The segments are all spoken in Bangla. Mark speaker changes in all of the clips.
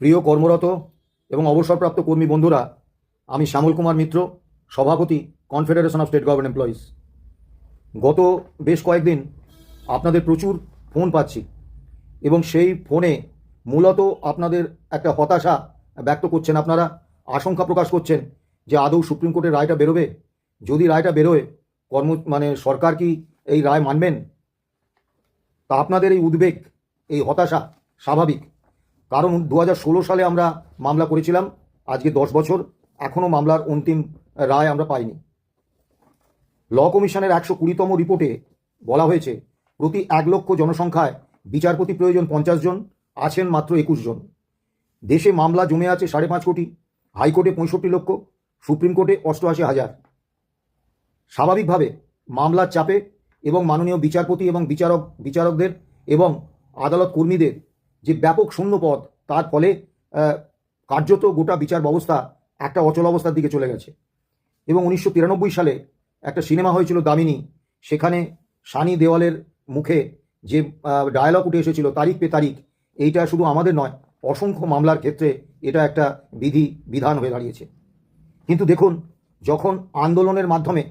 Speaker 1: প্রিয় কর্মরত এবং অবসরপ্রাপ্ত কর্মী বন্ধুরা, আমি শ্যামল কুমার মিত্র, সভাপতি confederation of state government employees গত বেশ কয়েকদিন আপনাদের প্রচুর ফোন পাচ্ছি এবং সেই ফোনে মূলত আপনাদের একটা হতাশা ব্যক্ত করছেন আপনারা, আশঙ্কা প্রকাশ করছেন যে আদৌ সুপ্রিম কোর্টের রায়টা বেরোবে। যদি রায়টা বেরোয়, কর্ম মানে সরকার কি এই রায় মানবেন? তা আপনাদের এই উদ্বেগ, এই হতাশা স্বাভাবিক। কারণ দু হাজার ষোলো সালে আমরা মামলা করেছিলাম, আজকে দশ বছর এখনও মামলার অন্তিম রায় আমরা পাইনি। ল কমিশনের একশো কুড়িতম রিপোর্টে বলা হয়েছে, প্রতি এক লক্ষ জনসংখ্যায় বিচারপতি প্রয়োজন পঞ্চাশ জন, আছেন মাত্র একুশ জন। দেশে মামলা জমে আছে সাড়ে পাঁচ কোটি, হাইকোর্টে পঁয়ষট্টি লক্ষ, সুপ্রিম কোর্টে অষ্টআশি হাজার। স্বাভাবিকভাবে মামলার চাপে এবং মাননীয় বিচারপতি এবং বিচারক, বিচারকদের এবং আদালত কর্মীদের যে ব্যাপক শূন্য পদ তার ফলে কার্যত গোটা বিচার ব্যবস্থা একটা অচল অবস্থার দিকে চলে গেছে। এবং উনিশশো তিরানব্বই সালে একটা সিনেমা হয়েছিল দামিনী, সেখানে সানি দেওয়ালের মুখে যে ডায়ালগ উঠে এসেছিল তারিখ পে তারিখ, এইটা শুধু আমাদের নয়, অসংখ্য মামলার ক্ষেত্রে এটা একটা বিধি, বিধান হয়ে দাঁড়িয়েছে। কিন্তু দেখুন, যখন আন্দোলনের মাধ্যমে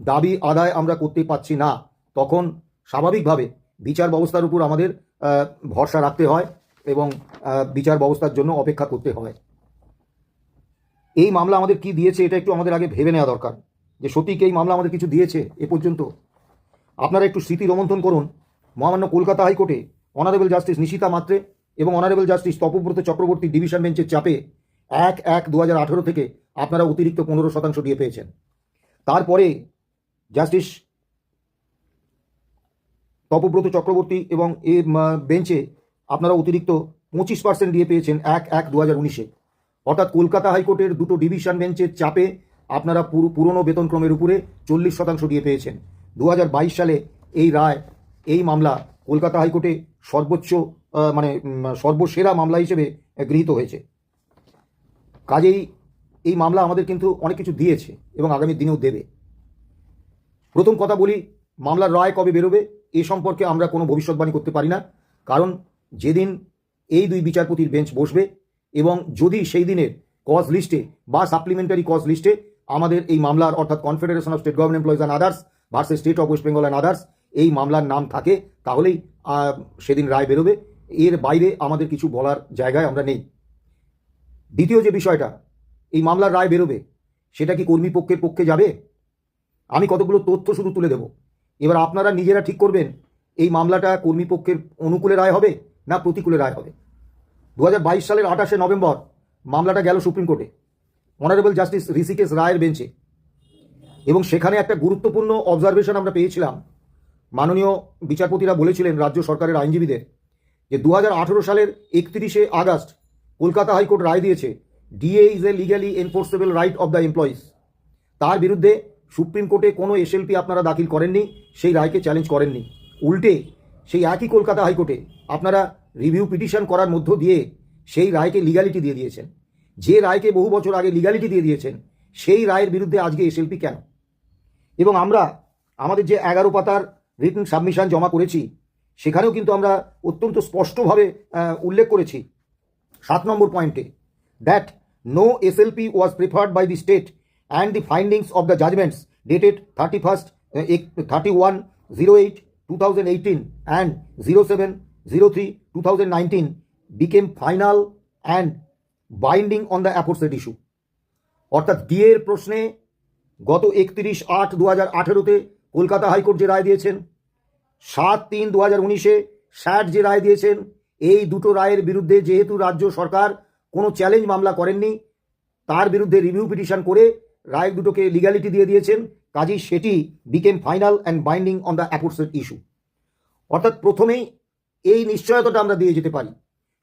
Speaker 1: দাবি আদায় আমরা করতে পারছি না, তখন স্বাভাবিকভাবে বিচার ব্যবস্থার উপর আমাদের ভরসা রাখতে হয় এবং বিচার ব্যবস্থার জন্য অপেক্ষা করতে হয়। এই মামলা আমাদের কি দিয়েছে এটা একটু আমাদের আগে ভেবে নেওয়া দরকার। যে সত্যি কি এই মামলা আমাদের কিছু দিয়েছে এ পর্যন্ত? আপনারা একটু স্মৃতি রোমন্থন করুন। মহামান্য কলকাতা হাইকোর্টে অনারেবল জাস্টিস নিশিতা মাত্রে এবং honourable justice Tapabrata Chakraborty division বেঞ্চের চাপে এক এক দু থেকে আপনারা অতিরিক্ত পনেরো শতাংশ দিয়ে পেয়েছেন। তারপরে জাস্টিস তপব্রত চক্রবর্তী এবং এ বেঞ্চে আপনারা অতিরিক্ত পঁচিশ পার্সেন্ট দিয়ে পেয়েছেন এক এক দু হাজার উনিশে। অর্থাৎ কলকাতা হাইকোর্টের দুটো ডিভিশন বেঞ্চের চাপে আপনারা পুরো, পুরনো বেতনক্রমের উপরে চল্লিশ শতাংশ দিয়ে পেয়েছেন। দু হাজার বাইশ সালে এই রায়, এই মামলা কলকাতা হাইকোর্টে সর্বোচ্চ মানে সর্বসেরা মামলা হিসেবে গৃহীত হয়েছে। কাজেই এই মামলা আমাদের কিন্তু অনেক কিছু দিয়েছে এবং আগামী দিনেও দেবে। প্রথম কথা বলি, মামলার রায় কবে বেরোবে? এ সম্পর্কে আমরা কোনো ভবিষ্যৎবাণী করতে পারি না। কারণ যেদিন এই দুই বিচারপতির বেঞ্চ বসবে এবং যদি সেই দিনের কজ লিস্টে বা সাপ্লিমেন্টারি কজ লিস্টে আমাদের এই মামলার, অর্থাৎ confederation of state government employees and others versus state of West Bengal and others এই মামলার নাম থাকে, তাহলেই সেদিন রায় বেরোবে। এর বাইরে আমাদের কিছু বলার জায়গায় আমরা নেই। দ্বিতীয় যে বিষয়টা, এই মামলার রায় বেরোবে, সেটা কি কর্মীপক্ষের পক্ষে যাবে? আমি কতগুলো তথ্য শুধু তুলে দেব। এবার আপনারা নিজেরা ঠিক করবেন, এই মামলাটা কর্মীপক্ষের অনুকূলে রায় হবে না প্রতিকূলে রায় হবে। দু হাজার বাইশ সালের আঠাশে নভেম্বর মামলাটা গেল সুপ্রিম কোর্টে, অনারেবল জাস্টিস ঋষিকেশ রায়ের বেঞ্চে। এবং সেখানে একটা গুরুত্বপূর্ণ অবজারভেশন আমরা পেয়েছিলাম। মাননীয় বিচারপতিরা বলেছিলেন রাজ্য সরকারের আইনজীবীদের যে দু হাজার আঠেরো সালের একত্রিশে আগস্ট কলকাতা হাইকোর্ট রায় দিয়েছে DA is a legally enforceable right of the employees তার বিরুদ্ধে সুপ্রিম কোর্টে কোনো এসএলপি আপনারা দাখিল করেননি, সেই রায়কে চ্যালেঞ্জ করেননি। উল্টে সেই একই কলকাতা হাইকোর্টে আপনারা রিভিউ পিটিশন করার মধ্য দিয়ে সেই রায়কে লিগ্যালিটি দিয়ে দিয়েছেন। যে রায়কে বহু বছর আগে লিগ্যালিটি দিয়ে দিয়েছেন, সেই রায়ের বিরুদ্ধে আজকে এসএলপি কেন? এবং আমরা আমাদের যে এগারো পাতার রিটার্ন সাবমিশন জমা করেছি, সেখানেও কিন্তু আমরা অত্যন্ত স্পষ্টভাবে উল্লেখ করেছি। সাত নম্বর পয়েন্টে that no SLP was preferred by the state one zero eight two thousand eighteen and zero seven zero three two thousand nineteen became final and binding on the aforesaid issue অর্থাৎ ডিএর প্রশ্নে গত একত্রিশ আট দু হাজার আঠেরোতে কলকাতা হাইকোর্ট যে রায় দিয়েছেন, সাত তিন দু হাজার উনিশে স্যাট যে রায় দিয়েছেন, এই দুটো রায়ের বিরুদ্ধে যেহেতু রাজ্য সরকার কোনো চ্যালেঞ্জ মামলা করেননি, তার বিরুদ্ধে রিভিউ পিটিশন করে রায় দুটোকে লিগ্যালিটি দিয়ে দিয়েছেন কাজেই সেটি became final and binding on the aforesaid issue অর্থাৎ প্রথমেই এই নিশ্চয়তাটা আমরা দিয়ে যেতে পারি।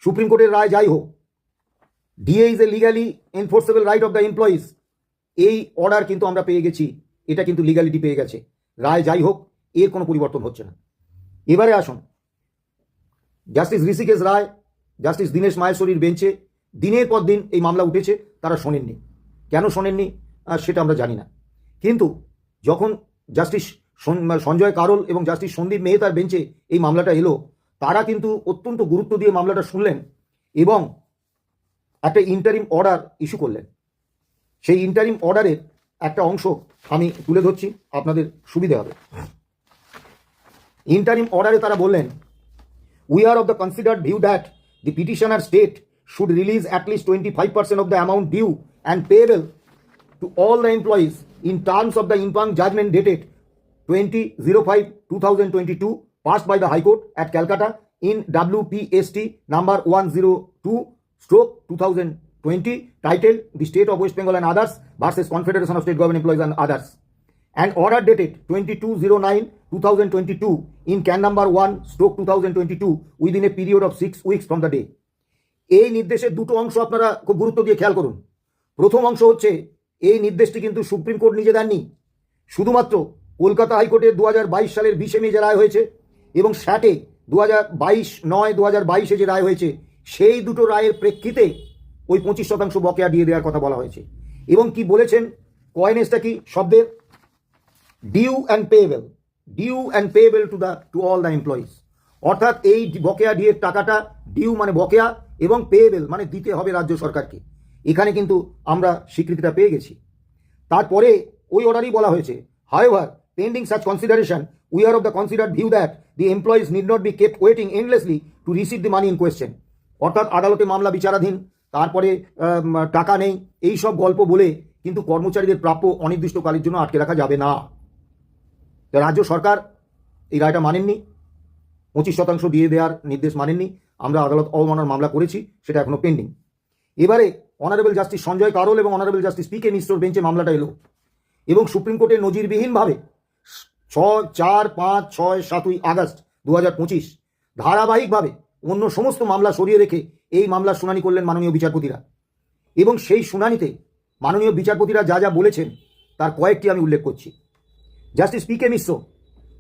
Speaker 1: সুপ্রিম কোর্টের রায় যাই হোক DA is a legally enforceable right of the employees এই অর্ডার কিন্তু আমরা পেয়ে গেছি, এটা কিন্তু লিগালিটি পেয়ে গেছে। রায় যাই হোক, এর কোনো পরিবর্তন হচ্ছে না। এবারে আসুন জাস্টিস ঋষিকেশ রায় জাস্টিস দীনেশ মাহেশ্বরীর বেঞ্চে দিনের পর দিন এই মামলা উঠেছে, তারা শোনেননি। কেন শোনেননি? সেটা আমরা জানি না। কিন্তু যখন জাস্টিস সন- সঞ্জয় কারোল এবং জাস্টিস সন্দীপ মেহতার বেঞ্চে এই মামলাটা এলো, তারা কিন্তু অত্যন্ত গুরুত্ব দিয়ে মামলাটা শুনলেন এবং একটা ইন্টারিম অর্ডার ইস্যু করলেন। সেই ইন্টারিম অর্ডারের একটা অংশ আমি তুলে ধরছি, আপনাদের সুবিধে হবে। ইন্টারিম অর্ডারে তারা বললেন we are of the considered view that the petitioner state should release at least twenty five percent of the amount due and payable to all the employees in terms of the impugned judgment dated 20-05-2022 passed by the High Court at Calcutta in WPST number 102 stroke 2020 titled The State of West Bengal and Others versus Confederation of State Government Employees and Others and order dated 2209-2022 in can number 1 stroke 2022 within a period of six weeks from the day এই নির্দেশের দুটো অংশ আপনারা খুব গুরুত্ব দিয়ে খেয়াল করুন প্রথম অংশ হচ্ছে এই নির্দেশটি কিন্তু সুপ্রিম কোর্ট নিজে দেননি। শুধুমাত্র কলকাতা হাইকোর্টের দু সালের বিশে মে যে রায় হয়েছে এবং স্যাটে দু নয় দু হাজার বাইশে যে রায় হয়েছে, সেই দুটো রায়ের প্রেক্ষিতে ওই পঁচিশ শতাংশ বকেয়া দিয়ে দেওয়ার কথা বলা হয়েছে। এবং কি বলেছেন? কয়েনেসটা কি? শব্দের? Due and payable. Due and payable to the, to all the employees. অর্থাৎ এই বকেয়া ডিএর টাকাটা ডিউ মানে বকেয়া এবং পেয়েবেল মানে দিতে হবে রাজ্য সরকারকে। এখানে কিন্তু আমরা স্বীকৃতিটা পেয়ে গেছি। তারপরে ওই অর্ডারই বলা হয়েছে however pending such consideration we are of the consider view that the employees need not be kept waiting endlessly to receive the money in question অর্থাৎ আদালতে মামলা বিচারাধীন, তারপরে টাকা নেই, এই সব গল্প বলে কিন্তু কর্মচারীদের প্রাপ্য অনির্দিষ্টকালের জন্য আটকে রাখা যাবে না। রাজ্য সরকার এই রায়টা মানেননি, পঁচিশ শতাংশ দিয়ে দেওয়ার নির্দেশ মানেননি, আমরা আদালত অবমাননার মামলা করেছি, সেটা এখনও পেন্ডিং এবারে অনারেবল জাস্টিস সঞ্জয় কারোল এবং অনারেবল জাস্টিস পি কে মিশ্রর বেঞ্চে মামলাটা এলো। এবং সুপ্রিম কোর্টের নজিরবিহীনভাবে ছয় চার, পাঁচ, ছয়, সাতই আগস্ট দু হাজার পঁচিশ ধারাবাহিকভাবে অন্য সমস্ত মামলা সরিয়ে রেখে এই মামলার শুনানি করলেন মাননীয় বিচারপতিরা। এবং সেই শুনানিতে মাননীয় বিচারপতিরা যা যা বলেছেন তার কয়েকটি আমি উল্লেখ করছি। জাস্টিস পি কে মিশ্র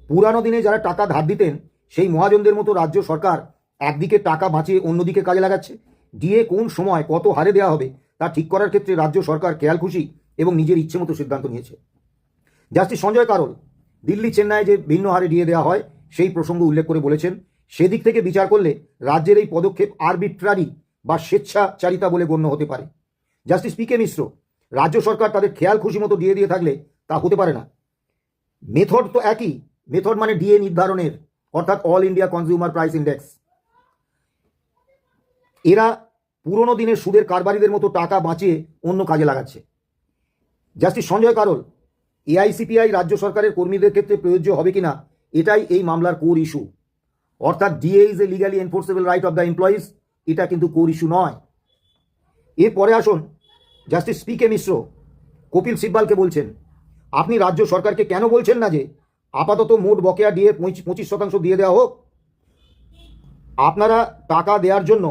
Speaker 1: পুরানো দিনে যারা টাকা ধার দিতেন, সেই মহাজনদের মতো রাজ্য সরকার একদিকে টাকা বাঁচিয়ে অন্যদিকে কাজে লাগাচ্ছে দিয়ে কোন সময় কত হারে দেওয়া হবে, তা ঠিক করার ক্ষেত্রে রাজ্য সরকার খেয়াল খুশি এবং নিজের ইচ্ছে মতো সিদ্ধান্ত নিয়েছে। জাস্টিস সঞ্জয় কারোল, দিল্লি চেন্নাইয়ে যে ভিন্ন হারে দিয়ে দেওয়া হয়, সেই প্রসঙ্গ উল্লেখ করে বলেছেন, সেদিক থেকে বিচার করলে রাজ্যের এই পদক্ষেপ আরবিট্রারি বা স্বেচ্ছাচারিতা বলে গণ্য হতে পারে। জাস্টিস পি কে মিশ্র, রাজ্য সরকার তাদের খেয়াল খুশি মতো দিয়ে দিয়ে থাকলে তা হতে পারে না। মেথড তো একই, মেথড মানে ডিএ নির্ধারণের, অর্থাৎ all India consumer price index এরা পুরনো দিনের সুদের কারবারিদের মতো টাকা বাঁচিয়ে অন্য কাজে লাগাচ্ছে। জাস্টিস সঞ্জয় কারোল, এআইসিপিআই রাজ্য সরকারের কর্মীদের ক্ষেত্রে প্রযোজ্য হবে কিনা, এটাই এই মামলার কোর ইস্যু। অর্থাৎ DA is a legally enforceable right of the employees, এটা কিন্তু কোর ইস্যু নয়। এরপরে আসুন justice P K Mishra, Kapil সিব্বালকে বলছেন, আপনি রাজ্য সরকারকে কেন বলছেন না যে আপাতত মোট বকেয়া দিয়ে পঁচিশ শতাংশ দিয়ে দেওয়া হোক? আপনারা টাকা দেওয়ার জন্য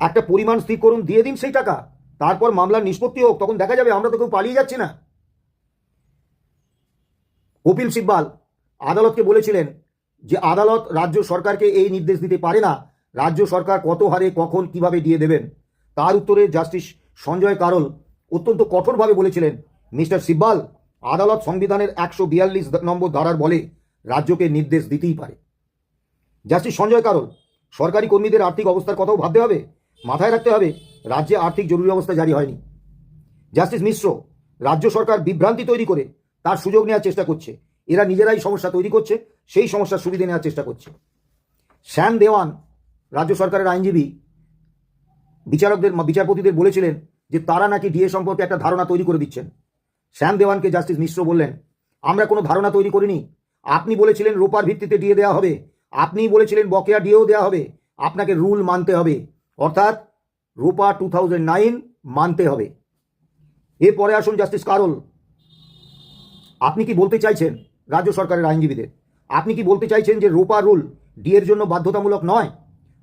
Speaker 1: একটা পরিমাণ স্থির করুন, দিয়ে দিন সেই টাকা। তারপর মামলার নিষ্পত্তি হোক, তখন দেখা যাবে, আমরা তো কেউ পালিয়ে যাচ্ছি না। কপিল সিব্বাল আদালতকে বলেছিলেন যে, আদালত রাজ্য সরকারকে এই নির্দেশ দিতে পারে না। রাজ্য সরকার কত হারে, কখন, কীভাবে দিয়ে দেবেন? তার উত্তরে জাস্টিস সঞ্জয় কারল অত্যন্ত কঠোরভাবে বলেছিলেন, মিস্টার সিব্বাল, আদালত সংবিধানের একশো বিয়াল্লিশ নম্বর ধারার বলে রাজ্যকে নির্দেশ দিতেই পারে। জাস্টিস সঞ্জয় কারল, সরকারি কর্মীদের আর্থিক অবস্থার কথাও ভাবতে হবে? মাথায় রাখতে হবে, রাজ্যে আর্থিক জরুরি অবস্থা জারি হয়নি। জাস্টিস মিশ্র রাজ্য সরকার বিভ্রান্তি তৈরি করে তার সুযোগ নেওয়ার চেষ্টা করছে। এরা নিজেরাই সমস্যা তৈরি করছে, সেই সমস্যার সুবিধে নেওয়ার চেষ্টা করছে। শ্যাম দেওয়ান, রাজ্য সরকারের আইনজীবী, বিচারকদের বিচারপতিদের বলেছিলেন যে তারা নাকি ডিএ সম্পর্কে একটা ধারণা তৈরি করে দিচ্ছেন। শ্যাম দেওয়ানকে জাস্টিস মিশ্র বললেন, আমরা কোনো ধারণা তৈরি করিনি। আপনি বলেছিলেন রোপার ভিত্তিতে ডিএ দেওয়া হবে। আপনিই বলেছিলেন বকেয়া ডিএও দেওয়া হবে। আপনাকে রুল মানতে হবে। অর্থাৎ রোপা টু নাইন মানতে হবে। এরপরে আসুন জাস্টিস কারল। আপনি কি বলতে চাইছেন রাজ্য সরকারের আইনজীবীদের? আপনি কি বলতে চাইছেন যে রোপা রুল ডিএর জন্য বাধ্যতামূলক নয়?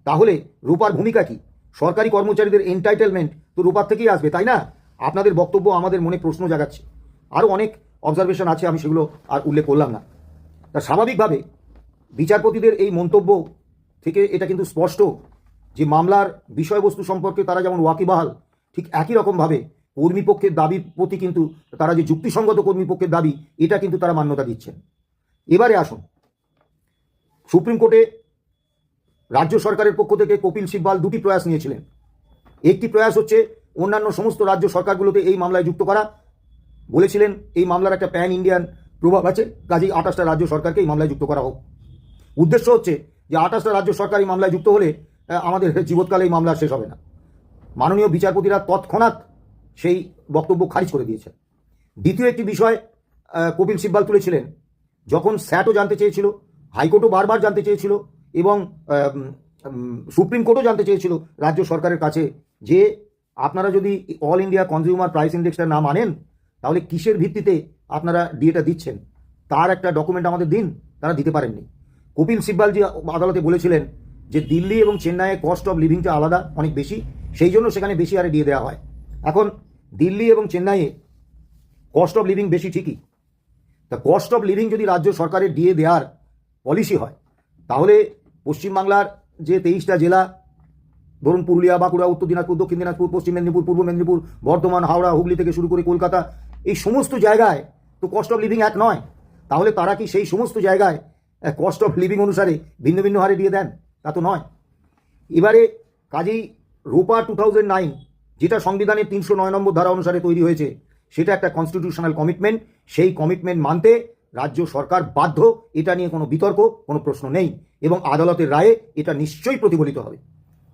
Speaker 1: তাহলে রোপার ভূমিকা কি? সরকারি কর্মচারীদের এন্টাইটেলমেন্ট তো রোপার থেকেই আসবে, তাই না? আপনাদের বক্তব্য আমাদের মনে প্রশ্ন জাগাচ্ছে। আরও অনেক অবজারভেশন আছে, আমি সেগুলো আর উল্লেখ করলাম না। তা স্বাভাবিকভাবে বিচারপতিদের এই মন্তব্য থেকে এটা কিন্তু স্পষ্ট। যে মামলার বিষয়বস্তু সম্পর্কে তারা যেমন ওয়াকিবাহাল, ঠিক একই রকমভাবে কর্মীপক্ষের দাবির প্রতি কিন্তু তারা যে যুক্তিসঙ্গত কর্মীপক্ষের দাবি, এটা কিন্তু তারা মান্যতা দিচ্ছেন। এবারে আসুন, সুপ্রিম কোর্টে রাজ্য সরকারের পক্ষ থেকে কপিল সিব্বাল দুটি প্রয়াস নিয়েছিলেন। একটি প্রয়াস হচ্ছে অন্যান্য সমস্ত রাজ্য সরকারগুলোতে এই মামলায় যুক্ত করা। বলেছিলেন, এই মামলার একটা প্যান ইন্ডিয়ান প্রভাব আছে, কাজেই আঠাশটা রাজ্য সরকারকে এই মামলায় যুক্ত করা হোক। উদ্দেশ্য হচ্ছে যে আঠাশটা রাজ্য সরকার এই মামলায় যুক্ত হলে আমাদের জীবৎকালে এই মামলা শেষ হবে না। মাননীয় বিচারপতিরা তৎক্ষণাৎ সেই বক্তব্য খারিজ করে দিয়েছেন। দ্বিতীয় একটি বিষয় কপিল সিব্বাল তুলেছিলেন। যখন স্যাটও জানতে চেয়েছিল, হাইকোর্টও বারবার জানতে চেয়েছিল এবং সুপ্রিম কোর্টও জানতে চেয়েছিল রাজ্য সরকারের কাছে যে আপনারা যদি অল ইন্ডিয়া কনজিউমার প্রাইস ইন্ডেক্সটা না মানেন, তাহলে কিসের ভিত্তিতে আপনারা ডিএটা দিচ্ছেন? তার একটা ডকুমেন্ট আমাদের দিন, তারা দিতে পারেননি। কপিল সিব্বাল যে আদালতে বলেছিলেন যে দিল্লি এবং চেন্নাইয়ে কস্ট অফ লিভিংটা আলাদা, অনেক বেশি, সেই জন্য সেখানে বেশি হারে দিয়ে দেওয়া হয়। এখন দিল্লি এবং চেন্নাইয়ে কস্ট অফ লিভিং বেশি ঠিকই। তা কস্ট অফ লিভিং যদি রাজ্য সরকারের দিয়ে দেওয়ার পলিসি হয়, তাহলে পশ্চিমবাংলার যে তেইশটা জেলা, ধরুন পুরুলিয়া, বাঁকুড়া, উত্তর দিনাজপুর, দক্ষিণ দিনাজপুর, পশ্চিম মেদিনীপুর, পূর্ব মেদিনীপুর, বর্ধমান, হাওড়া, হুগলি থেকে শুরু করে কলকাতা, এই সমস্ত জায়গায় তো কস্ট অফ লিভিং এক নয়। তাহলে তারা কি সেই সমস্ত জায়গায় কস্ট অফ লিভিং অনুসারে ভিন্ন ভিন্ন হারে দিয়ে দেন? তা তো নয়। এবারে কাজেই রোপা টু থাউজেন্ড নাইন যেটা সংবিধানের তিনশো নয় নম্বর ধারা অনুসারে তৈরি হয়েছে, সেটা একটা কনস্টিটিউশনাল কমিটমেন্ট সেই কমিটমেন্ট মানতে রাজ্য সরকার বাধ্য, এটা নিয়ে কোনো বিতর্ক, কোনো প্রশ্ন নেই। এবং আদালতের রায়ে এটা নিশ্চয়ই প্রতিফলিত হবে।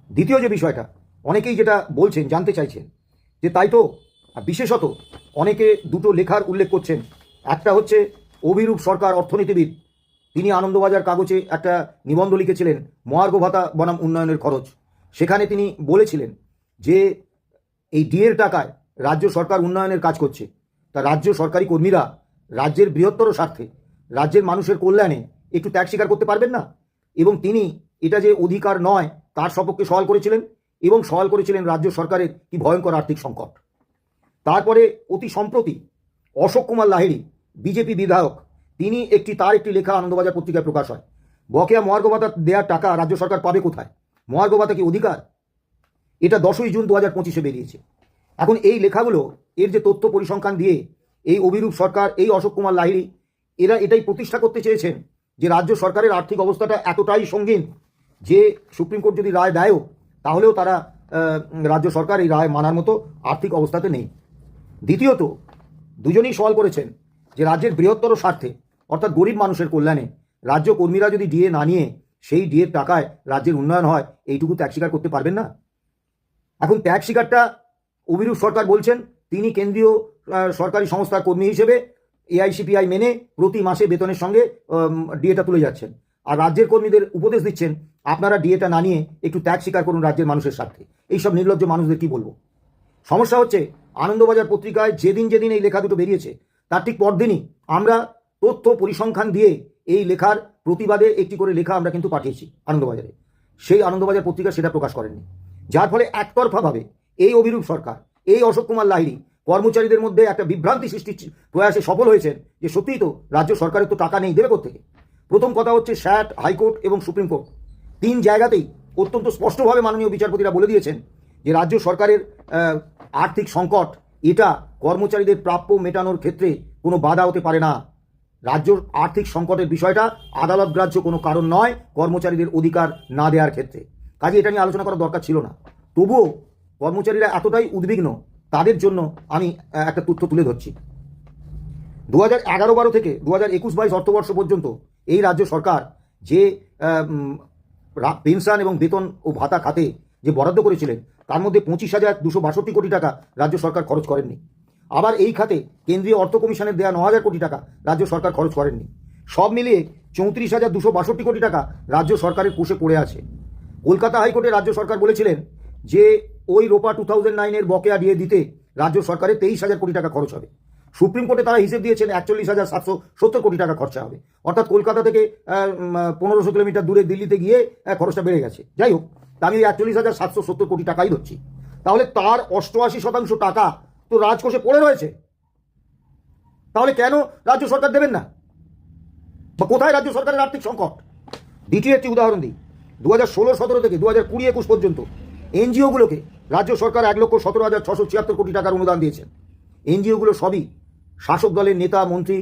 Speaker 1: দ্বিতীয় যে বিষয়টা, অনেকেই যেটা বলছেন, জানতে চাইছেন, যে তাই তো বিশেষত অনেকে দুটো লেখার উল্লেখ করছেন। একটা হচ্ছে, অভিরূপ সরকার অর্থনীতিবিদ তিনি আনন্দবাজার কাগজে একটা নিবন্ধ লিখেছিলেন, মহার্ঘ ভাতা বনাম উন্নয়নের খরচ। সেখানে তিনি বলেছিলেন যে, এই ডিএর টাকায় রাজ্য সরকার উন্নয়নের কাজ করছে। তা রাজ্য সরকারি কর্মীরা রাজ্যের বৃহত্তর স্বার্থে, রাজ্যের মানুষের কল্যাণে একটু ত্যাগ স্বীকার করতে পারবেন না? এবং তিনি এটা যে অধিকার নয়, তার সপক্ষে সওয়াল করেছিলেন এবং সওয়াল করেছিলেন রাজ্য সরকারের কি ভয়ঙ্কর আর্থিক সংকট। তারপরে অতি সম্প্রতি অশোক কুমার লাহিড়ী, বিজেপি বিধায়ক তিনি একটি, তার একটি লেখা আনন্দবাজার পত্রিকায় প্রকাশ হয়। বকেয়া মহার্ঘ ভাতা দেওয়ার টাকা রাজ্য সরকার পাবে কোথায়? মহার্ঘ ভাতা কি অধিকার? এটা দশই জুন দু হাজার পঁচিশে বেরিয়েছে। এখন এই লেখাগুলো, এর যে তথ্য পরিসংখ্যান দিয়ে এই অভিরূপ সরকার, এই অশোক কুমার লাহিড়ী, এরা এটাই প্রতিষ্ঠা করতে চেয়েছেন যে রাজ্য সরকারের আর্থিক অবস্থাটা এতটাই সঙ্গীন যে সুপ্রিম কোর্ট যদি রায় দেয়ও, তাহলেও তারা রাজ্য সরকার এই রায় মানার মতো আর্থিক অবস্থাতে নেই। দ্বিতীয়ত, দুজনেই সওয়াল করেছেন যে রাজ্যের বৃহত্তর স্বার্থে অর্থাৎ গরিব মানুষের কল্যাণে। রাজ্য কর্মীরা যদি ডিএ না নিয়ে সেই ডিএর টাকায় রাজ্যের উন্নয়ন হয়, এইটুকু ত্যাগ স্বীকার করতে পারবেন না? এখন ত্যাগ স্বীকারটা অভিরূপ সরকার বলছেন, তিনি কেন্দ্রীয় সরকারি সংস্থার কর্মী হিসেবে এআইসিপিআই মেনে প্রতি মাসে বেতনের সঙ্গে ডিএটা তুলে যাচ্ছেন। আর রাজ্যের কর্মীদের উপদেশ দিচ্ছেন, আপনারা ডিএটা না নিয়ে একটু ত্যাগ স্বীকার করুন রাজ্যের মানুষের স্বার্থে। এইসব নির্লজ্জ মানুষদের কি বলব? সমস্যা হচ্ছে, আনন্দবাজার পত্রিকায় যেদিন যেদিন এই লেখা দুটো বেরিয়েছে, তার ঠিক পরদিনই আমরা তথ্য পরিসংখ্যান দিয়ে এই লেখার প্রতিবাদে একটি করে লেখা আমরা কিন্তু পাঠিয়েছি আনন্দবাজারে। সেই আনন্দবাজার পত্রিকা সেটা প্রকাশ করেননি। যার ফলে একতরফাভাবে এই অভিরূপ সরকার, এই অশোক কুমার লাহিড়ী কর্মচারীদের মধ্যে একটা বিভ্রান্তি সৃষ্টির প্রয়াসে সফল হয়েছেন যে সত্যিই তো রাজ্য সরকারের তো টাকা নেই, দেবে কোথেকে প্রথম কথা হচ্ছে স্যাট, হাইকোর্ট এবং সুপ্রিম কোর্ট। তিন জায়গাতেই অত্যন্ত স্পষ্টভাবে মাননীয় বিচারপতিরা বলে দিয়েছেন যে রাজ্য সরকারের আর্থিক সংকট, এটা কর্মচারীদের প্রাপ্য মেটানোর ক্ষেত্রে কোনো বাধা হতে পারে না। রাজ্য আর্থিক সংকটের বিষয়টা আদালত গ্রাহ্য কোনো কারণ নয়, কর্মচারীদের অধিকার না দেওয়ার ক্ষেত্রে। কাজে এটা নিয়ে আলোচনা করার দরকার ছিল না। তবুও কর্মচারীরা এতটাই উদ্বিগ্ন, তাদের জন্য আমি একটা তথ্য তুলে ধরছি। দু হাজার এগারো বারো থেকে দু হাজার একুশ বাইশ অর্থবর্ষ পর্যন্ত এই রাজ্য সরকার যে পেনশন এবং বেতন ও ভাতা খাতে যে বরাদ্দ করেছিলেন, তার মধ্যে পঁচিশ হাজার দুশো বাষট্টি কোটি টাকা রাজ্য সরকার খরচ করেননি। আবার এই খাতে কেন্দ্রীয় অর্থ কমিশনের দেওয়া ন হাজার কোটি টাকা রাজ্য সরকার খরচ করেননি। সব মিলিয়ে চৌত্রিশ হাজার দুশো বাষট্টি কোটি টাকা রাজ্য সরকারের কোষে পড়ে আছে। কলকাতা হাইকোর্টে রাজ্য সরকার বলেছিলেন যে, ওই রোপা টু থাউজেন্ড নাইনের বকেয়া দিয়ে দিতে রাজ্য সরকারের তেইশ হাজার কোটি টাকা খরচ হবে। সুপ্রিম কোর্টে তারা হিসেব দিয়েছেন একচল্লিশ হাজার সাতশো সত্তর কোটি টাকা খরচা হবে। অর্থাৎ কলকাতা থেকে পনেরোশো কিলোমিটার দূরে দিল্লিতে গিয়ে খরচটা বেড়ে গেছে। যাই হোক আমি একচল্লিশ হাজার সাতশো সত্তর কোটি টাকাই ধরছি। তাহলে তার অষ্টআশি শতাংশ টাকা তো রাজকোষে পড়ে রয়েছে। তাহলে কেন রাজ্য সরকার দেবেন না? বা কোথায় রাজ্য সরকারের আর্থিক সংকট? দ্বিতীয় একটি উদাহরণ দিই। দু হাজার ষোলো সতেরো থেকে দু হাজার কুড়ি একুশ পর্যন্ত এনজিওগুলোকে রাজ্য সরকার এক লক্ষ সতেরো হাজার ছশো ছিয়াত্তর কোটি টাকার অনুদান দিয়েছেন এনজিওগুলো সবই শাসক দলের নেতা, মন্ত্রী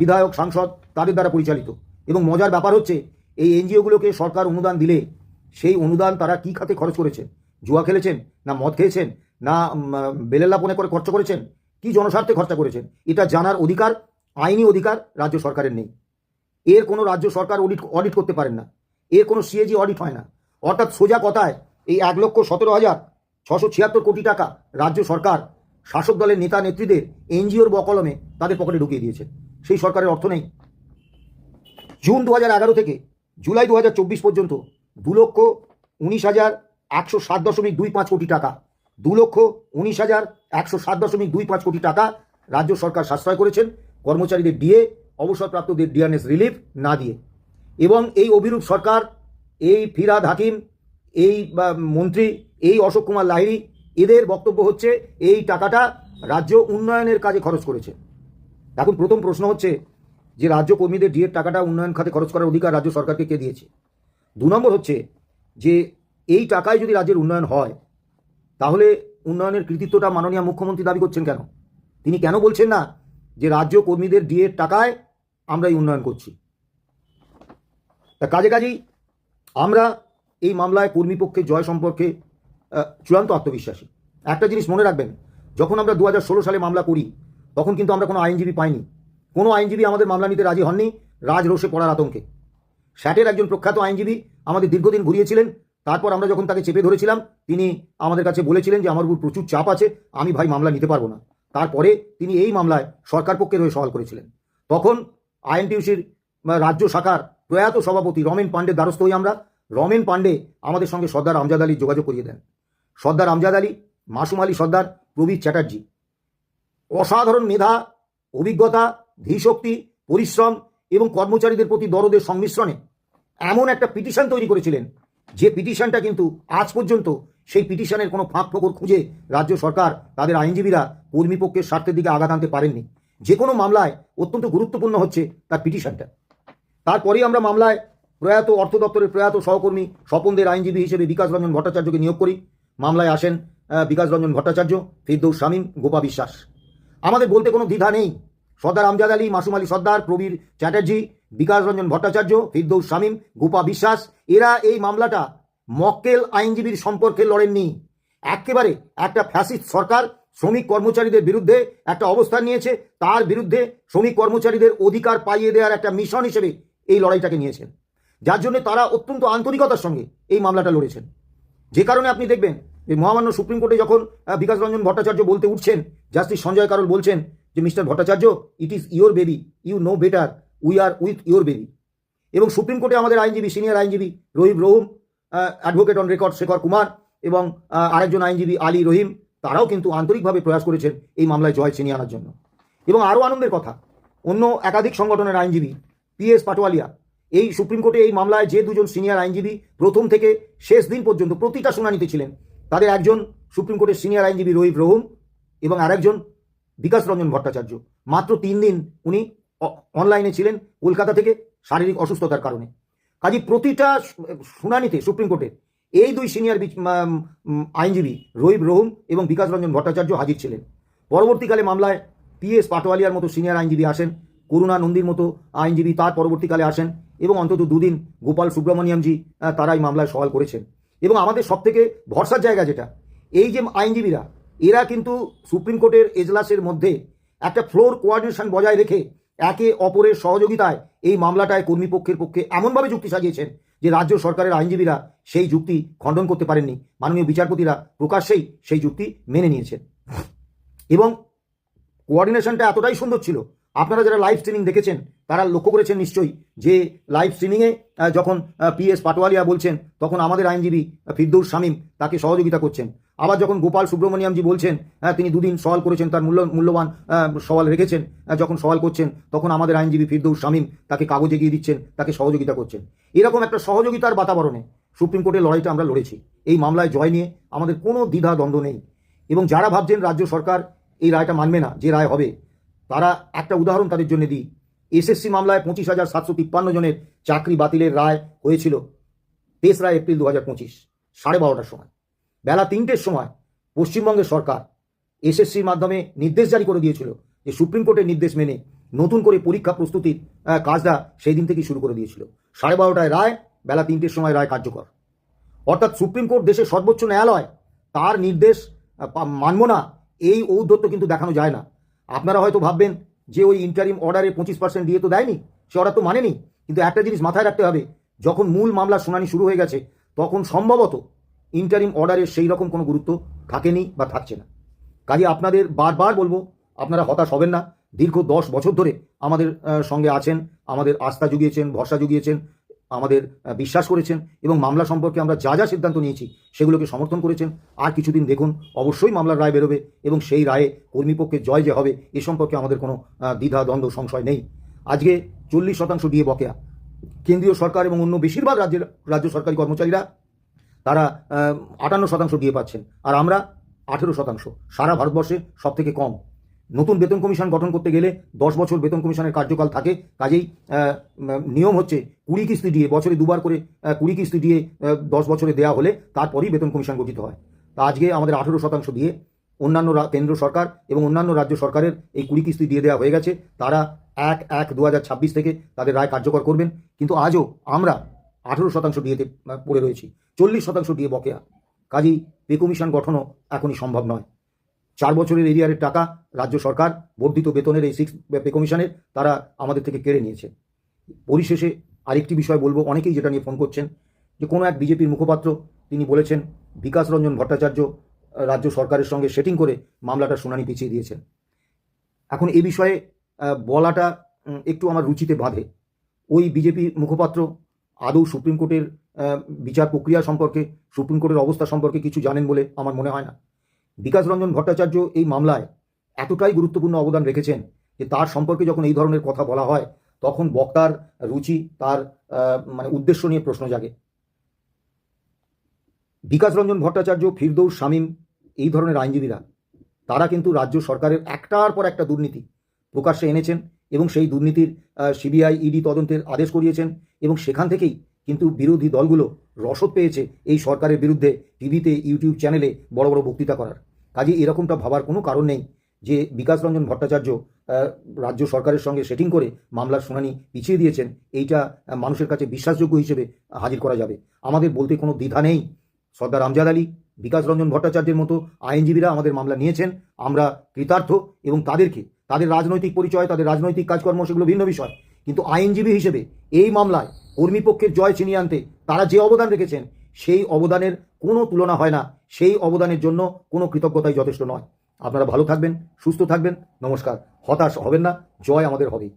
Speaker 1: বিধায়ক, সাংসদ তাদের দ্বারা পরিচালিত। এবং মজার ব্যাপার হচ্ছে, এই এনজিওগুলোকে সরকার অনুদান দিলে সেই অনুদান তারা কী খাতে খরচ করেছেন জুয়া খেলেছেন না মদ খেয়েছেন? না উম, বেলেল্লাপনে করে খরচা করেছেন? কি জনস্বার্থে খরচা করেছেন? এটা জানার অধিকার আইনি অধিকার রাজ্য সরকারের নেই। এর কোনো রাজ্য সরকার অডিট অডিট করতে পারেন না। এর কোনো সিএজি অডিট হয় না। অর্থাৎ সোজা কথায় এই এক লক্ষ সতেরো হাজার ছশো ছিয়াত্তর কোটি টাকা রাজ্য সরকার শাসক দলের নেতা নেত্রীদের এনজিওর বকলমে তাদের পকেটে ঢুকিয়ে দিয়েছে। সেই সরকারের অর্থ নেই। জুন দু থেকে জুলাই দু পর্যন্ত দু লক্ষ উনিশ হাজার একশো সাত দশমিক দুই পাঁচ কোটি টাকা দু লক্ষ উনিশ হাজার একশো সাত দশমিক দুই পাঁচ কোটি টাকা রাজ্য সরকার সাশ্রয় করেছেন। কর্মচারীদের ডিএ অবসরপ্রাপ্তদের ডিআরএস রিলিফ না দিয়ে। এবং এই অভিরূপ সরকার, এই ফিরাদ হাকিম, এই মন্ত্রী, এই অশোক কুমার লাহিড়ী, এদের বক্তব্য হচ্ছে এই টাকাটা রাজ্য উন্নয়নের কাজে খরচ করেছে। এখন প্রথম প্রশ্ন হচ্ছে যে রাজ্য কর্মীদের ডিএর টাকাটা উন্নয়ন খাতে খরচ করার অধিকার রাজ্য সরকারকে কে দিয়েছে? দু নম্বর হচ্ছে যে এই টাকায় যদি রাজ্যের উন্নয়ন হয় তাহলে উন্নয়নের কৃতিত্বটা মাননীয় মুখ্যমন্ত্রী দাবি করছেন কেন? তিনি কেন বলছেন না যে রাজ্য কর্মীদের ডিএর টাকায় আমরা এই উন্নয়ন করছি? তা কাজে কাজেই আমরা এই মামলায় কর্মী পক্ষে জয় সম্পর্কে চূড়ান্ত আত্মবিশ্বাসী। একটা জিনিস মনে রাখবেন, যখন আমরা দু হাজার ষোলো সালে মামলা করি, তখন কিন্তু আমরা কোনো আইনজীবী পাইনি। কোনো আইনজীবী আমাদের মামলা নিতে রাজি হননি, রাজ রোষে পড়ার আতঙ্কে। স্যাটের একজন প্রখ্যাত আইনজীবী আমাদের দীর্ঘদিন ঘুরিয়েছিলেন তারপর আমরা যখন তাকে চেপে ধরেছিলাম, তিনি আমাদের কাছে বলেছিলেন যে আমার উপর প্রচুর চাপ আছে, আমি ভাই মামলা নিতে পারব না। তারপরে তিনি এই মামলায় সরকার পক্ষের হয়ে সওয়াল করেছিলেন। তখন আইএনটিউসির রাজ্য শাখার প্রয়াত সভাপতি রমেন পাণ্ডের দ্বারস্থ হই আমরা। রমেন পাণ্ডে আমাদের সঙ্গে সর্দার আমজাদ আলী যোগাযোগ করিয়ে দেন। সর্দার আমজাদ আলী, মাসুম আলী সর্দার, প্রবীর চ্যাটার্জি। অসাধারণ মেধা, অভিজ্ঞতা ধীশক্তি পরিশ্রম এবং কর্মচারীদের প্রতি দরদের সংমিশ্রণে এমন একটা পিটিশন তৈরি করেছিলেন যে পিটিশনটা কিন্তু আজ পর্যন্ত সেই পিটিশনের কোনো ফাঁক ফোকর খুঁজে রাজ্য সরকার, তাদের আইনজীবীরা কর্মীপক্ষের স্বার্থের দিকে আঘাত আনতে পারেননি। যে কোনো মামলায় অত্যন্ত গুরুত্বপূর্ণ হচ্ছে তার পিটিশনটা। তারপরেই আমরা মামলায় প্রয়াত অর্থ দপ্তরের প্রয়াত সহকর্মী স্বপনদের আইনজীবী হিসেবে বিকাশ রঞ্জন ভট্টাচার্যকে নিয়োগ করি। মামলায় আসেন বিকাশ রঞ্জন ভট্টাচার্য, ফিরদৌস শামীম, গোপা বিশ্বাস। আমাদের বলতে কোনো দ্বিধা নেই। সর্দার আমজাদ আলী, মাসুম আলী সর্দার, প্রবীর চ্যাটার্জি বিকাশ রঞ্জন ভট্টাচার্য, ফিরদৌস শামীম, গোপা বিশ্বাস, এরা এই মামলাটা মক্কেল আইনজীবীর সম্পর্কে লড়েননি। একেবারে একটা ফ্যাসিস্ট সরকার শ্রমিক কর্মচারীদের বিরুদ্ধে একটা অবস্থান নিয়েছে, তার বিরুদ্ধে শ্রমিক কর্মচারীদের অধিকার পাইয়ে দেওয়ার একটা মিশন হিসেবে এই লড়াইটাকে নিয়েছেন। যার জন্য তারা অত্যন্ত আন্তরিকতার সঙ্গে এই মামলাটা লড়েছেন। যে কারণে আপনি দেখবেন যে মহামান্য সুপ্রিম কোর্টে যখন বিকাশ রঞ্জন ভট্টাচার্য বলতে উঠছেন, জাস্টিস সঞ্জয় কারল বলছেন যে, mister Bhattacharya, it is your baby, you know better we are with your baby এবং সুপ্রিম কোর্টে আমাদের আইনজীবী, সিনিয়র আইনজীবী Rahim রহুম advocate on record Shekhar Kumar এবং আরেকজন আইনজীবী আলী রহিম, তারাও কিন্তু আন্তরিকভাবে প্রয়াস করেছেন এই মামলায় জয় ছিনিয়ে আনার জন্য। এবং আরও আনন্দের কথা, অন্য একাধিক সংগঠনের আইনজীবী, পিএস পাটোয়ালিয়া এই সুপ্রিম কোর্টে এই মামলায় যে দুজন সিনিয়র আইনজীবী প্রথম থেকে শেষ দিন পর্যন্ত প্রতিটা শুনানিতে ছিলেন, তাদের একজন সুপ্রিম কোর্টের সিনিয়র আইনজীবী রহিব রহুম এবং আরেকজন বিকাশ রঞ্জন ভট্টাচার্য। মাত্র তিন দিন উনি অনলাইনে ছিলেন কলকাতা থেকে শারীরিক অসুস্থতার কারণে। কাজে প্রতিটা শুনানিতে সুপ্রিম কোর্টের এই দুই সিনিয়র আইনজীবী রহিব রহুম এবং বিকাশ রঞ্জন ভট্টাচার্য হাজির ছিলেন। পরবর্তীকালে মামলায় পিএস পাটোয়ালিয়ার মতো সিনিয়র আইনজীবী আসেন করুণা নন্দীর মতো আইনজীবী তার পরবর্তীকালে আসেন এবং অন্তত দুদিন গোপাল সুব্রমণিয়ামজি আহ, তারা এই মামলায় সওয়াল করেছেন। এবং আমাদের সবথেকে ভরসার জায়গা যেটা এই যে আইনজীবীরা এরা কিন্তু সুপ্রিম কোর্টের এজলাসের মধ্যে একটা ফ্লোর কোয়ার্ডিনেশন বজায় রেখে একে অপরের সহযোগিতায় এই মামলাটায় কর্মীপক্ষের পক্ষে এমনভাবে যুক্তি সাজিয়েছেন যে রাজ্য সরকারের আইনজীবীরা সেই যুক্তি খণ্ডন করতে পারেননি। মাননীয় বিচারপতিরা প্রকাশ্যেই সেই যুক্তি মেনে নিয়েছেন। এবং কোঅর্ডিনেশনটা এতটাই সুন্দর ছিল আপনারা যারা লাইভ স্ট্রিমিং দেখেছেন তারা লক্ষ্য করেছেন নিশ্চয়ই যে লাইভ স্ট্রিমিংয়ে যখন পিএস পাটোয়ালিয়া বলছেন তখন আমাদের আইনজীবী আহ, ফিরদৌস শামীম তাকে সহযোগিতা করছেন। আবার যখন গোপাল সুব্রমণিয়ামজি বলছেন হ্যাঁ তিনি দুদিন সওয়াল করেছেন, তার মূল্য, মূল্যবান সওয়াল রেখেছেন যখন সওয়াল করছেন, তখন আমাদের আইনজীবী ফিরদৌস শামীম তাকে কাগজ এগিয়ে দিচ্ছেন, তাকে সহযোগিতা করছেন। এরকম একটা সহযোগিতার বাতাবরণে সুপ্রিম কোর্টের লড়াইটা আমরা লড়েছি। এই মামলায় জয় নিয়ে আমাদের কোনো দ্বিধা, দ্বন্দ্ব নেই। এবং যারা ভাবছেন রাজ্য সরকার এই রায়টা মানবে না, যে রায় হবে, তারা একটা উদাহরণ তাদের জন্য দিই। এসএসসি মামলায় পঁচিশ হাজার সাতশো তিপ্পান্ন জনের চাকরি বাতিলের রায় হয়েছিল তেসরা এপ্রিল দু হাজার পঁচিশ, সাড়ে বারোটার সময়। বেলা তিনটের সময় পশ্চিমবঙ্গের সরকার এসএসসির মাধ্যমে নির্দেশ জারি করে দিয়েছিল যে সুপ্রিম কোর্টের নির্দেশ মেনে নতুন করে পরীক্ষা প্রস্তুতির কাজটা সেই দিন থেকেই শুরু করে দিয়েছিল। সাড়ে বারোটায় রায়, বেলা তিনটের সময় রায় কার্যকর। অর্থাৎ সুপ্রিম কোর্ট দেশের সর্বোচ্চ ন্যায়ালয় তার নির্দেশ মানব না, এই ঔদ্ধত্য কিন্তু দেখানো যায় না। আপনারা হয়তো ভাববেন যে ওই ইন্টারিম অর্ডারে পঁচিশ পার্সেন্ট দিয়ে তো দেয়নি, সে অর্ডার তো মানেনি। কিন্তু একটা জিনিস মাথায় রাখতে হবে, যখন মূল মামলার শুনানি শুরু হয়ে গেছে, তখন সম্ভবত ইন্টারিম অর্ডারের সেই রকম কোনো গুরুত্ব থাকেনি বা থাকছে না। কাজে আপনাদের বারবার বলব, আপনারা হতাশ হবেন না। দীর্ঘ দশ বছর ধরে আমাদের সঙ্গে আছেন, আমাদের আস্থা জুগিয়েছেন, ভরসা জুগিয়েছেন, আমাদের বিশ্বাস করেছেন এবং মামলা সম্পর্কে আমরা যা যা সিদ্ধান্ত নিয়েছি সেগুলোকে সমর্থন করেছেন। আর কিছুদিন দেখুন, অবশ্যই মামলার রায় বেরোবে এবং সেই রায়ে কর্মীপক্ষে জয় যে হবে এ সম্পর্কে আমাদের কোনো দ্বিধা, দ্বন্দ্ব, সংশয় নেই। আজকে চল্লিশ শতাংশ দিয়ে বকেয়া। কেন্দ্রীয় সরকার এবং অন্য বেশিরভাগ রাজ্যের, রাজ্য সরকারি কর্মচারীরা তারা আটান্ন শতাংশ দিয়ে পাচ্ছেন। আর আমরা আঠেরো শতাংশ। সারা ভারতবর্ষে সব থেকে কম। নতুন বেতন কমিশন গঠন করতে গেলে দশ বছর বেতন কমিশনের কার্যকাল থাকে। কাজেই নিয়ম হচ্ছে কুড়ি কিস্তি দিয়ে, বছরে দুবার করে কুড়ি কিস্তি দিয়ে দশ বছরে দেওয়া হলে তারপরেই বেতন কমিশন গঠিত হয়। তা আজকে আমাদের আঠেরো শতাংশ দিয়ে অন্যান্য কেন্দ্র সরকার এবং অন্যান্য রাজ্য সরকারের এই কুড়ি কিস্তি দিয়ে দেওয়া হয়ে গেছে। তারা এক এক দু থেকে তাদের রায় কার্যকর করবেন। কিন্তু আজও আমরা আঠেরো শতাংশ বিয়েতে পড়ে রয়েছি। চল্লিশ শতাংশ ডিএ বকেয়া। কাজেই পে কমিশন গঠনও এখনই সম্ভব নয়। চার বছরের এরিয়ারের টাকা রাজ্য সরকার, বর্ধিত বেতনের এই সিক্স পে কমিশনের, তারা আমাদের থেকে কেড়ে নিয়েছে। পরিশেষে আরেকটি বিষয় বলব, অনেকেই যেটা নিয়ে ফোন করছেন, যে কোনো এক বিজেপির মুখপাত্র, তিনি বলেছেন, বিকাশ রঞ্জন ভট্টাচার্য রাজ্য সরকারের সঙ্গে সেটিং করে মামলাটার শুনানি পিছিয়ে দিয়েছেন। এখন এই বিষয়ে বলাটা একটু আমার রুচিতে বাঁধে। ওই বিজেপি মুখপাত্র আদৌ সুপ্রিম কোর্টের বিচার প্রক্রিয়া সম্পর্কে, সুপ্রিম কোর্টের অবস্থা সম্পর্কে কিছু জানেন বলে আমার মনে হয় না। বিকাশ রঞ্জন ভট্টাচার্য এই মামলায় এতটাই গুরুত্বপূর্ণ অবদান রেখেছেন যে তার সম্পর্কে যখন এই ধরনের কথা বলা হয়, তখন বক্তার রুচি, তার মানে উদ্দেশ্য নিয়ে প্রশ্ন জাগে। বিকাশ রঞ্জন ভট্টাচার্য, ফিরদৌস শামীম এই ধরনের আইনজীবীরা, তারা কিন্তু রাজ্য সরকারের একটার পর একটা দুর্নীতি প্রকাশ্যে এনেছেন এবং সেই দুর্নীতির সিবিআই, ইডি তদন্তের আদেশ করিয়েছেন এবং সেখান থেকেই কিন্তু বিরোধী দলগুলো রসদ পেয়েছে এই সরকারের বিরুদ্ধে টিভিতে, ইউটিউব চ্যানেলে বড় বড় বক্তৃতা করার। কাজে এরকমটা ভাবার কোনো কারণ নেই যে বিকাশ রঞ্জন ভট্টাচার্য রাজ্য সরকারের সঙ্গে সেটিং করে মামলার শুনানি পিছিয়ে দিয়েছেন, এইটা মানুষের কাছে বিশ্বাসযোগ্য হিসেবে হাজির করা যাবে। আমাদের বলতে কোনো দ্বিধা নেই। সর্দার আমজাদ আলী, বিকাশ রঞ্জন ভট্টাচার্যের মতো আইনজীবীরা আমাদের মামলা নিয়েছেন। আমরা কৃতার্থ এবং তাদেরকে, তাদের রাজনৈতিক পরিচয়, তাদের রাজনৈতিক কাজকর্ম, সেগুলো ভিন্ন বিষয়। কিন্তু আইনজীবী হিসেবে এই মামলায় কর্মীপক্ষের জয় ছিনিয়ে আনতে তারা যে অবদান রেখেছেন, সেই অবদানের কোনো তুলনা হয় না। সেই অবদানের জন্য কোনো কৃতজ্ঞতাই যথেষ্ট নয়। আপনারা ভালো থাকবেন, সুস্থ থাকবেন। নমস্কার। হতাশ হবেন না। জয় আমাদের হবেই।